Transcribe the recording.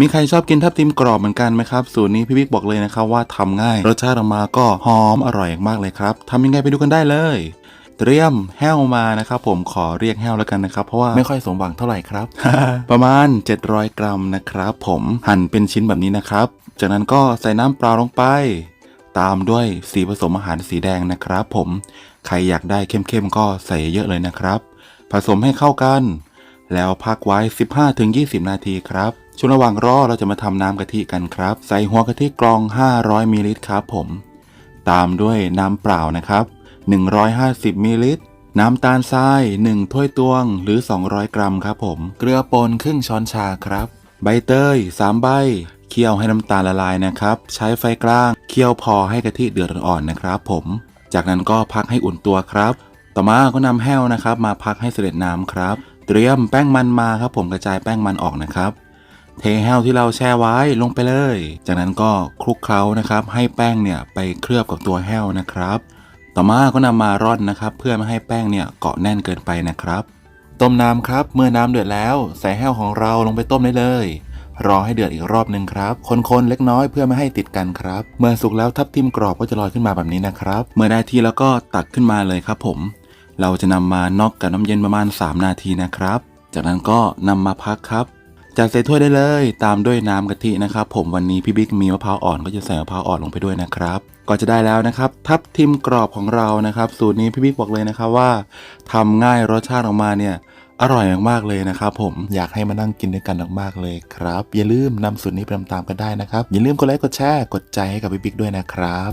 มีใครชอบกินทับทิมกรอบเหมือนกันไหมครับ สูตรนี้พี่บิ๊กบอกเลยนะครับว่าทำง่าย รสชาติออกมาก็หอมอร่อยมากเลยครับทำยังไงไปดูกันได้เลย เตรียมแห้วมานะครับผมขอเรียกแห้วแล้วกันนะครับ เพราะว่าไม่ค่อยสมหวังเท่าไหร่ครับ ประมาณ 700 กรัมนะครับผมหั่นเป็นชิ้นแบบนี้นะครับ จากนั้นก็ใส่น้ำเปล่าลงไป ตามด้วยสีผสมอาหารสีแดงนะครับผมใครอยากได้เข้มๆก็ใส่เยอะเลยนะครับ ผสมให้เข้ากัน แล้วพักไว้ 15-20 นาทีครับ ช่วงระหว่างรอเราจะมาทำน้ำกะทิกันครับ ใส่หัวกะทิกรอง 500มิลลิลิตรครับผม ตามด้วยน้ำเปล่านะครับ 150มิลลิลิตรน้ำตาลทราย 1 ถ้วยตวงหรือ 200 กรัมครับผม เกลือป่นครึ่งช้อนชาครับ ใบเตย 3 ใบ เคี่ยวให้น้ำตาลละลายนะครับ ใช้ไฟกลาง เคี่ยวพอให้กะทิเดือดอ่อนๆนะครับผม จากนั้นก็พักให้อุ่นตัวครับ ต่อมาก็นำแห้วนะครับ มาพักให้เสด็จน้ำครับ เตรียมแป้งมันมาครับผมกระจายแป้งมันออกนะครับ เทแห้วที่เราแช่ไว้ลงไปเลย จากนั้นก็คลุกเคล้านะครับ ให้แป้งเนี่ยไปเคลือบกับตัวแห้วนะครับ ต่อมาก็นำมาร่อนนะครับ เพื่อไม่ให้แป้งเนี่ยเกาะแน่นเกินไปนะครับ ต้มน้ำครับ เมื่อน้ำเดือดแล้ว ใส่แห้วของเราลงไปต้มได้เลย รอให้เดือดอีกรอบหนึ่งครับ คนๆเล็กน้อยเพื่อไม่ให้ติดกันครับ เมื่อสุกแล้วทับทิมกรอบก็จะลอยขึ้นมาแบบนี้นะครับ เมื่อได้ที่แล้วก็ตักขึ้นมาเลยครับ ผม เราจะนำมานอกกับน้ำเย็นประมาณ 3 นาทีนะครับ จากนั้นก็นำมาพักครับ จัดใส่ถ้วยได้เลย ตามด้วยน้ำกะทินะครับ ผมวันนี้พี่บิ๊กมีมะพร้าวอ่อนก็จะใส่มะพร้าวอ่อนลงไปด้วยนะครับ ก็จะได้แล้วนะครับ ทับทิมกรอบของเรานะครับ สูตรนี้พี่บิ๊กบอกเลยนะครับว่าทำง่ายรสชาติออกมาเนี่ยอร่อยมากๆเลยนะครับผมอยากให้มานั่งกินด้วยกันมากๆเลยครับ อย่าลืมนำสูตรนี้ไปทำตามกันได้นะครับ อย่าลืมกดไลค์กดแชร์กดใจให้กับพี่บิ๊กด้วยนะครับ